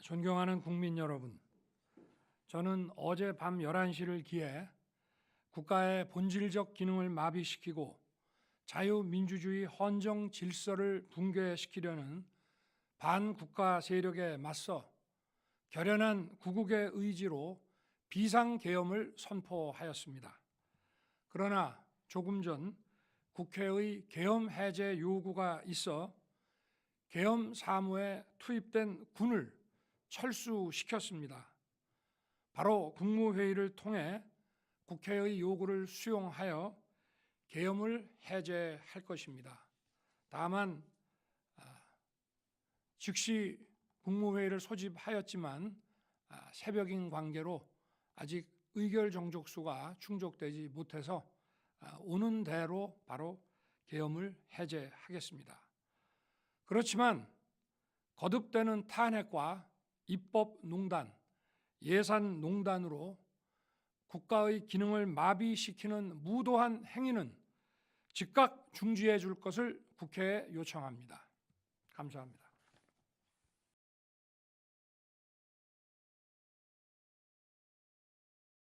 존경하는 국민 여러분, 저는 어제 밤 11시를 기해 국가의 본질적 기능을 마비시키고 자유민주주의 헌정 질서를 붕괴시키려는 반국가 세력에 맞서 결연한 구국의 의지로 비상계엄을 선포하였습니다. 그러나 조금 전 국회의 계엄 해제 요구가 있어 계엄 사무에 투입된 군을 철수시켰습니다. 바로 국무회의를 통해 국회의 요구를 수용하여 계엄을 해제할 것입니다. 다만 아, 즉시 국무회의를 소집하였지만 아, 새벽인 관계로 아직 의결 정족수가 충족되지 못해서 아, 오는 대로 바로 계엄을 해제하겠습니다. 그렇지만 거듭되는 탄핵과 입법농단, 예산농단으로 국가의 기능을 마비시키는 무도한 행위는 즉각 중지해 줄 것을 국회에 요청합니다. 감사합니다.